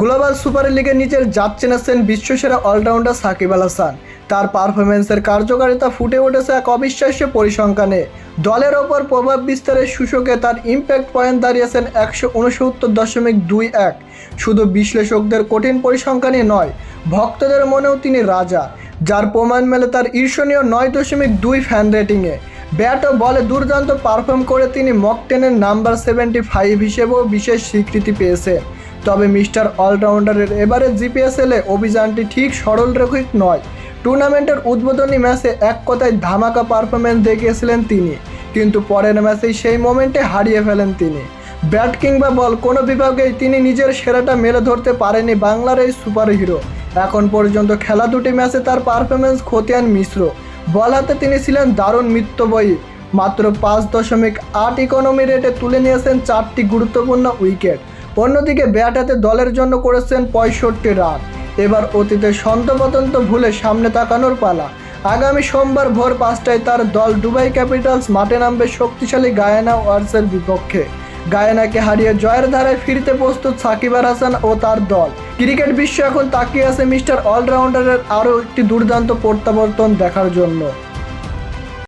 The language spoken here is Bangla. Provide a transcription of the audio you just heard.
গ্লোবাল সুপার লিগে নিজের জাত চেনাচ্ছেন বিশ্বসেরা অলরাউন্ডার সাকিব আল হাসান। তার পারফরমেন্সের কার্যকারিতা ফুটে উঠেছে এক অবিশ্বাস্য পরিসংখ্যানে। দলের ওপর প্রভাব বিস্তারের সূচকে তার ইম্প্যাক্ট পয়েন্ট দাঁড়িয়েছেন একশো উনসত্তর দশমিক দুই এক। শুধু বিশ্লেষকদের কঠিন পরিসংখ্যানে নয়, ভক্তদের মনেও তিনি রাজা, যার প্রমাণ মেলে তার ঈর্ষণীয় নয় দশমিক দুই ফ্যান রেটিংয়ে ব্যাট ও বলে দুর্দান্ত পারফর্ম করে তিনি মক টেনের নাম্বার সেভেন্টি ফাইভ হিসেবেও বিশেষ স্বীকৃতি পেয়েছে তবে মিস্টার অলরাউন্ডারের এবারে জিপিএসএলে অভিযানটি ঠিক সরলরেখিক নয়। টুর্নামেন্টের উদ্বোধনী ম্যাচে এক কথায় ধামাকা পারফরমেন্স দেখিয়েছিলেন তিনি, কিন্তু পরের ম্যাচেই সেই মোমেন্টে হারিয়ে ফেলেন তিনি। ব্যাট কিংবা বল, কোনো বিভাগেই তিনি নিজের সেরাটা মেলে ধরতে পারেনি বাংলার এই সুপার হিরো এখন পর্যন্ত খেলা দুটি ম্যাচে তার পারফরমেন্স খতিয়ান মিশ্র। বল হাতে তিনি ছিলেন দারুণ মিত্রবয়ী। মাত্র পাঁচ দশমিক আট ইকোনমি রেটে তুলে নিয়েছেন চারটি গুরুত্বপূর্ণ উইকেট। অন্যদিকে ব্যাট হাতে দলের জন্য করেছেন পঁয়ষট্টি রান। এবার অতীতের সন্তপতন্ত ভুলে সামনে তাকানোর পালা। আগামী সোমবার ভোর পাঁচটায় তার দল দুবাই ক্যাপিটালস মাঠে নামবে শক্তিশালী গায়ানা ওয়ার্সের বিপক্ষে। গায়ানাকে হারিয়ে জয়ের ধারায় ফিরতে প্রস্তুত সাকিব হাসান ও তার দল। ক্রিকেট বিশ্ব এখন তাকিয়ে আছে মিস্টার অলরাউন্ডারের আরও একটি দুর্দান্ত প্রত্যাবর্তন দেখার জন্য।